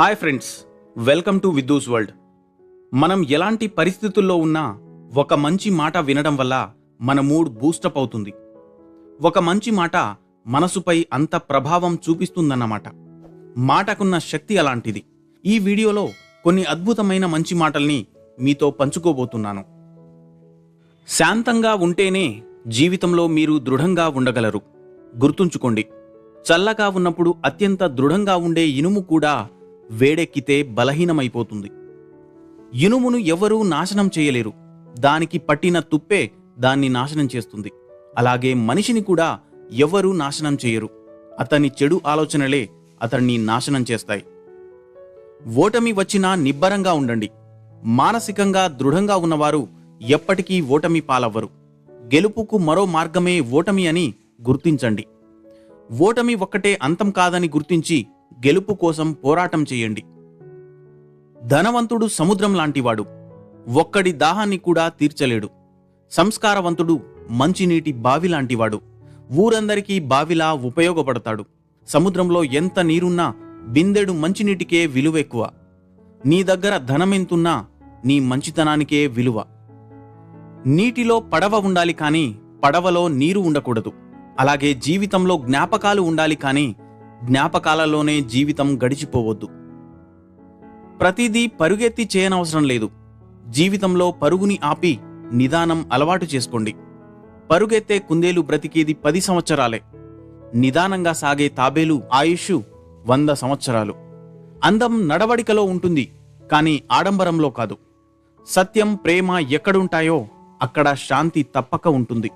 Hi friends welcome to Viddu's world. మనం ఎలాంటి పరిస్థితుల్లో ఉన్నా ఒక మంచి మాట వినడం వల్ల మన మూడ్ బూస్టప్ అవుతుంది. ఒక మంచి మాట మనసుపై అంత ప్రభావం చూపిస్తుందన్నమాట. మాటకున్న శక్తి అలాంటిది. ఈ వీడియోలో కొన్ని అద్భుతమైన మంచి మాటల్ని మీతో పంచుకోబోతున్నాను. శాంతంగా ఉంటేనే జీవితంలో మీరు దృఢంగా ఉండగలరు. గుర్తుంచుకోండి చల్లగా ఉన్నప్పుడు అత్యంత దృఢంగా ఉండే ఇనుము కూడా వేడెక్కితే బలహీనమైపోతుంది. ఇనుమును ఎవరూ నాశనం చేయలేరు. దానికి పట్టిన తుప్పే దాన్ని నాశనం చేస్తుంది. అలాగే మనిషిని కూడా ఎవరూ నాశనం చేయరు. అతని చెడు ఆలోచనలే అతన్ని నాశనం చేస్తాయి. ఓటమి వచ్చినా నిబ్బరంగా ఉండండి. మానసికంగా దృఢంగా ఉన్నవారు ఎప్పటికీ ఓటమి పాలవ్వరు. గెలుపుకు మరో మార్గమే ఓటమి అని గుర్తించండి. ఓటమి ఒక్కటే అంతం కాదని గుర్తించి గెలుపు కోసం పోరాటం చేయండి. ధనవంతుడు సముద్రం లాంటివాడు ఒక్కడి దాహాన్ని కూడా తీర్చలేడు. సంస్కారవంతుడు మంచినీటి బావి లాంటివాడు ఊరందరికీ బావిలా ఉపయోగపడతాడు. సముద్రంలో ఎంత నీరున్నా బిందెడు మంచినీటికే విలువ ఎక్కువ నీ దగ్గర ధనమెంతున్నా నీ మంచితనానికే విలువ. నీటిలో పడవ ఉండాలి కానీ పడవలో నీరు ఉండకూడదు. అలాగే జీవితంలో జ్ఞాపకాలు ఉండాలి కానీ జ్ఞాపకాలలోనే జీవితం గడిచిపోవద్దు. ప్రతిదీ పరుగెత్తి చేయనవసరం లేదు. జీవితంలో పరుగుని ఆపి నిదానం అలవాటు చేసుకోండి. పరుగెత్తే కుందేలు బ్రతికేది పది సంవత్సరాలే. నిదానంగా సాగే తాబేలు ఆయుష్ వంద సంవత్సరాలు. అందం నడవడికలో ఉంటుంది కానీ ఆడంబరంలో కాదు. సత్యం ప్రేమ ఎక్కడుంటాయో అక్కడ శాంతి తప్పక ఉంటుంది.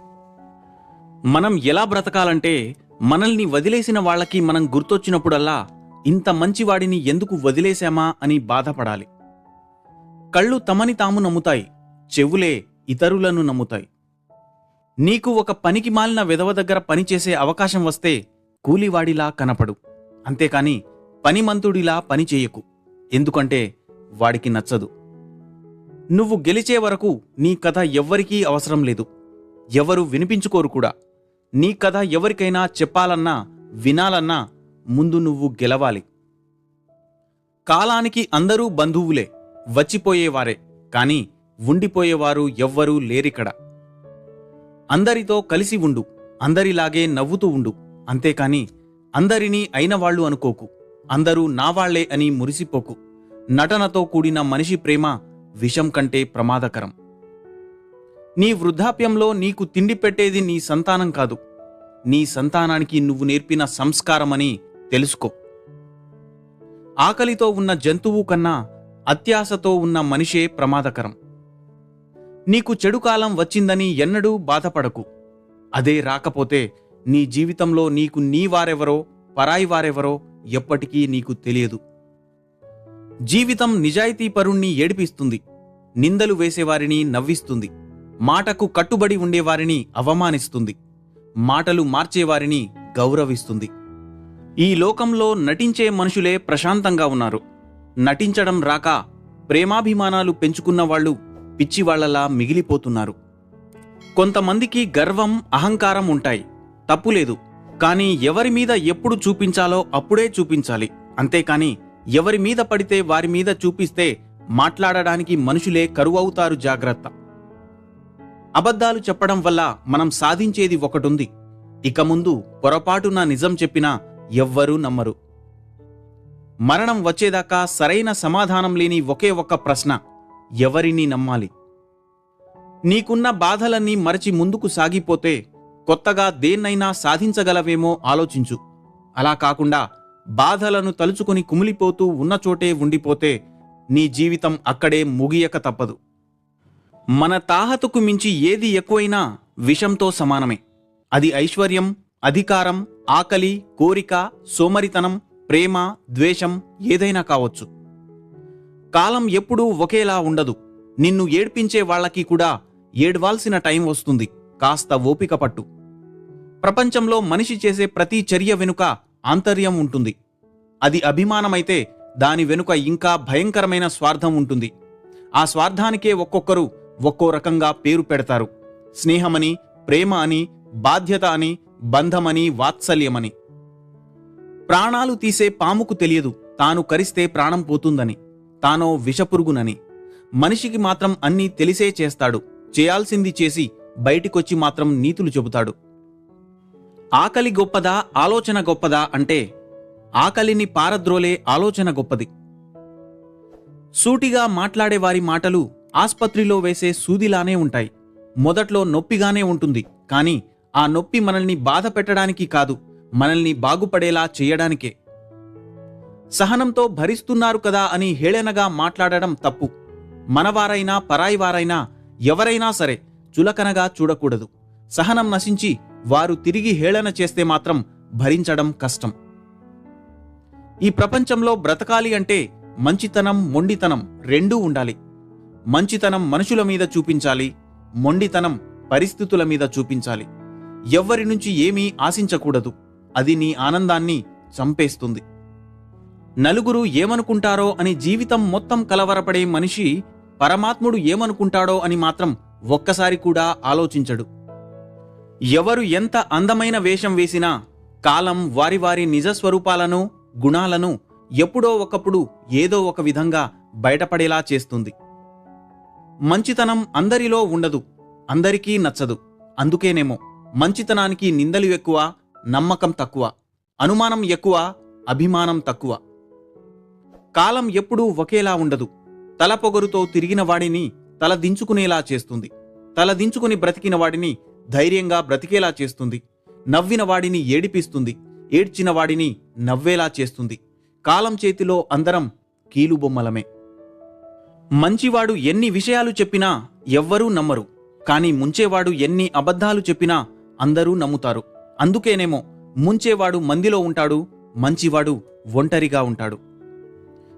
మనం ఎలా బ్రతకాలంటే మనల్ని వదిలేసిన వాళ్ళకి మనం గుర్తొచ్చినప్పుడల్లా ఇంత మంచివాడిని ఎందుకు వదిలేశామా అని బాధపడాలి. కళ్ళు తమని తాము నమ్ముతాయి చెవులే ఇతరులను నమ్ముతాయి. నీకు ఒక పనికి మాలిన విధవ దగ్గర పనిచేసే అవకాశం వస్తే కూలివాడిలా కనపడు. అంతేకాని పనిమంతుడిలా పని చేయకు ఎందుకంటే వాడికి నచ్చదు. నువ్వు గెలిచే వరకు నీ కథ ఎవ్వరికీ అవసరం లేదు. ఎవరు వినిపించుకోరు కూడా. నీ కథ ఎవరికైనా చెప్పాలన్నా వినాలన్నా ముందు నువ్వు గెలవాలి. కాలానికి అందరూ బంధువులే వచ్చిపోయేవారే కాని ఉండిపోయేవారు ఎవ్వరూ లేరిక్కడ. అందరితో కలిసి ఉండు అందరిలాగే నవ్వుతూ ఉండు అంతేకాని అందరినీ అయినవాళ్ళు అనుకోకు అందరూ నావాళ్ళే అని మురిసిపోకు. నటనతో కూడిన మనిషి ప్రేమ విషం కంటే ప్రమాదకరం. నీ వృద్ధాప్యంలో నీకు తిండి పెట్టేది నీ సంతానం కాదు. నీ సంతానానికి నువ్వు నేర్పిన సంస్కారమని తెలుసుకో. ఆకలితో ఉన్న జంతువు కన్నా అత్యాశతో ఉన్న మనిషే ప్రమాదకరం. నీకు చెడు కాలం వచ్చిందని ఎన్నడూ బాధపడకు. అదే రాకపోతే నీ జీవితంలో నీకు నీ వారెవరో పరాయి వారెవరో ఎప్పటికీ నీకు తెలియదు. జీవితం నిజాయితీపరుణ్ణి ఏడిపిస్తుంది. నిందలు వేసేవారిని నవ్విస్తుంది. మాటకు కట్టుబడి ఉండేవారిని అవమానిస్తుంది. మాటలు మార్చేవారిని గౌరవిస్తుంది. ఈ లోకంలో నటించే మనుషులే ప్రశాంతంగా ఉన్నారు. నటించడం రాక ప్రేమాభిమానాలు పెంచుకున్న వాళ్ళు పిచ్చివాళ్ళలా మిగిలిపోతున్నారు. కొంతమందికి గర్వం అహంకారం ఉంటాయి. తప్పులేదు కానీ ఎవరి మీద ఎప్పుడు చూపించాలో అప్పుడే చూపించాలి. అంతేకాని ఎవరి మీద పడితే వారి మీద చూపిస్తే మాట్లాడడానికి మనుషులే కరువవుతారు జాగ్రత్త. అబద్ధాలు చెప్పడం వల్ల మనం సాధించేది ఒకటుంది. ఇక ముందు పొరపాటున నిజం చెప్పినా ఎవ్వరూ నమ్మరు. మరణం వచ్చేదాకా సరైన సమాధానం లేని ఒకే ఒక్క ప్రశ్న ఎవరిని నమ్మాలి? నీకున్న బాధలన్నీ మరచి ముందుకు సాగిపోతే కొత్తగా దేన్నైనా సాధించగలవేమో ఆలోచించు. అలా కాకుండా బాధలను తలుచుకుని కుమిలిపోతూ ఉన్న చోటే ఉండిపోతే నీ జీవితం అక్కడే ముగియక తప్పదు. మన తాహతుకు మించి ఏది ఎక్కువైనా విషంతో సమానమే. అది ఐశ్వర్యం అధికారం ఆకలి కోరిక సోమరితనం ప్రేమ ద్వేషం ఏదైనా కావచ్చు. కాలం ఎప్పుడూ ఒకేలా ఉండదు. నిన్ను ఏడ్పించే వాళ్ళకి కూడా ఏడ్వాల్సిన టైం వస్తుంది. కాస్త ఓపిక పట్టు. ప్రపంచంలో మనిషి చేసే ప్రతి చర్య వెనుక ఆంతర్యం ఉంటుంది. అది అభిమానమైతే దాని వెనుక ఇంకా భయంకరమైన స్వార్థం ఉంటుంది. ఆ స్వార్థానికే ఒక్కొక్కరు ఒక్కో రకంగా పేరు పెడతారు. స్నేహమని ప్రేమ అని బాధ్యత అని బంధమని వాత్సల్యమని. ప్రాణాలు తీసే పాముకు తెలియదు. తాను కరిస్తే ప్రాణం పోతుందని. తానో విషపురుగునని. మనిషికి మాత్రం అన్నీ తెలిసే చేస్తాడు. చేయాల్సింది చేసి బయటికొచ్చి మాత్రం నీతులు చెబుతాడు. ఆకలి గొప్పదా ఆలోచన గొప్పదా అంటే ఆకలిని పారద్రోలే ఆలోచన గొప్పది. సూటిగా మాట్లాడేవారి మాటలు ఆస్పత్రిలో వేసే సూదిలానే ఉంటాయి. మొదట్లో నొప్పిగానే ఉంటుంది. కానీ ఆ నొప్పి మనల్ని బాధ పెట్టడానికి కాదు మనల్ని బాగుపడేలా చేయడానికే. సహనంతో భరిస్తున్నారు కదా అని హేళనగా మాట్లాడడం తప్పు. మనవారైనా పరాయివారైనా ఎవరైనా సరే చులకనగా చూడకూడదు. సహనం నశించి వారు తిరిగి హేళన చేస్తే మాత్రం భరించడం కష్టం. ఈ ప్రపంచంలో బ్రతకాలి అంటే మంచితనం మొండితనం రెండూ ఉండాలి. మంచితనం మనుషుల మీద చూపించాలి మొండితనం పరిస్థితుల మీద చూపించాలి. ఎవ్వరి నుంచి ఏమీ ఆశించకూడదు. అది నీ ఆనందాన్ని చంపేస్తుంది. నలుగురు ఏమనుకుంటారో అని జీవితం మొత్తం కలవరపడే మనిషి పరమాత్ముడు ఏమనుకుంటాడో అని మాత్రం ఒక్కసారి కూడా ఆలోచించడు. ఎవరు ఎంత అందమైన వేషం వేసినా కాలం వారి వారి నిజస్వరూపాలను గుణాలను ఎప్పుడో ఒకప్పుడు ఏదో ఒక విధంగా బయటపడేలా చేస్తుంది. మంచితనం అందరిలో ఉండదు అందరికీ నచ్చదు. అందుకేనేమో మంచితనానికి నిందలు ఎక్కువ నమ్మకం తక్కువ అనుమానం ఎక్కువ అభిమానం తక్కువ. కాలం ఎప్పుడూ ఒకేలా ఉండదు. తల పొగరుతో తిరిగిన వాడిని తల దించుకునేలా చేస్తుంది. తల దించుకుని బ్రతికిన వాడిని ధైర్యంగా బ్రతికేలా చేస్తుంది. నవ్విన వాడిని ఏడిపిస్తుంది. ఏడ్చిన వాడిని నవ్వేలా చేస్తుంది. కాలం చేతిలో అందరం కీలుబొమ్మలమే. మంచివాడు ఎన్ని విషయాలు చెప్పినా ఎవ్వరూ నమ్మరు కానీ ముంచేవాడు ఎన్ని అబద్ధాలు చెప్పినా అందరూ నమ్ముతారు. అందుకేనేమో ముంచేవాడు మందిలో ఉంటాడు మంచివాడు ఒంటరిగా ఉంటాడు.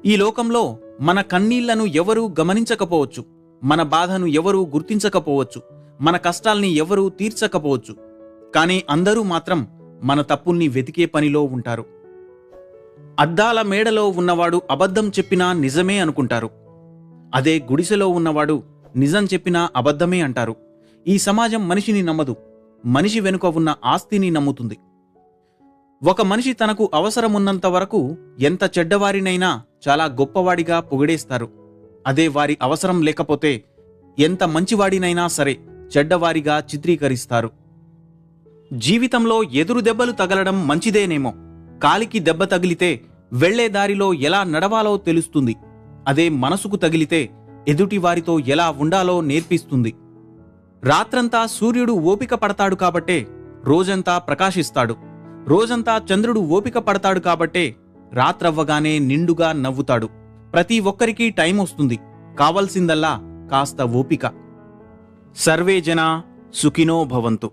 ఈ లోకంలో మన కన్నీళ్ళను ఎవరూ గమనించకపోవచ్చు మన బాధను ఎవరూ గుర్తించకపోవచ్చు మన కష్టాల్ని ఎవరూ తీర్చకపోవచ్చు కానీ అందరూ మాత్రం మన తప్పుల్ని వెతికే పనిలో ఉంటారు. అద్దాల మేడలో ఉన్నవాడు అబద్ధం చెప్పినా నిజమే అనుకుంటారు. అదే గుడిసెలో ఉన్నవాడు నిజం చెప్పినా అబద్ధమే అంటారు. ఈ సమాజం మనిషిని నమ్మదు. మనిషి వెనుక ఉన్న ఆస్తిని నమ్ముతుంది. ఒక మనిషి తనకు అవసరమున్నంత వరకు ఎంత చెడ్డవారినైనా చాలా గొప్పవాడిగా పొగిడేస్తారు. అదే వారి అవసరం లేకపోతే ఎంత మంచివాడినైనా సరే చెడ్డవారిగా చిత్రీకరిస్తారు. జీవితంలో ఎదురు దెబ్బలు తగలడం మంచిదేనేమో. కాలికి దెబ్బ తగిలితే వెళ్ళే దారిలో ఎలా నడవాలో తెలుస్తుంది. అదే మనసుకు తగిలితే ఎదుటి వారితో ఎలా ఉండాలో నేర్పిస్తుంది. రాత్రంతా సూర్యుడు ఓపిక పడతాడు కాబట్టే రోజంతా ప్రకాశిస్తాడు. రోజంతా చంద్రుడు ఓపిక పడతాడు కాబట్టే రాత్రవ్వగానే నిండుగా నవ్వుతాడు. ప్రతి ఒక్కరికి టైం వస్తుంది. కావలసిందల్లా కాస్త ఓపిక. సర్వే జనా సుఖినో భవంతు.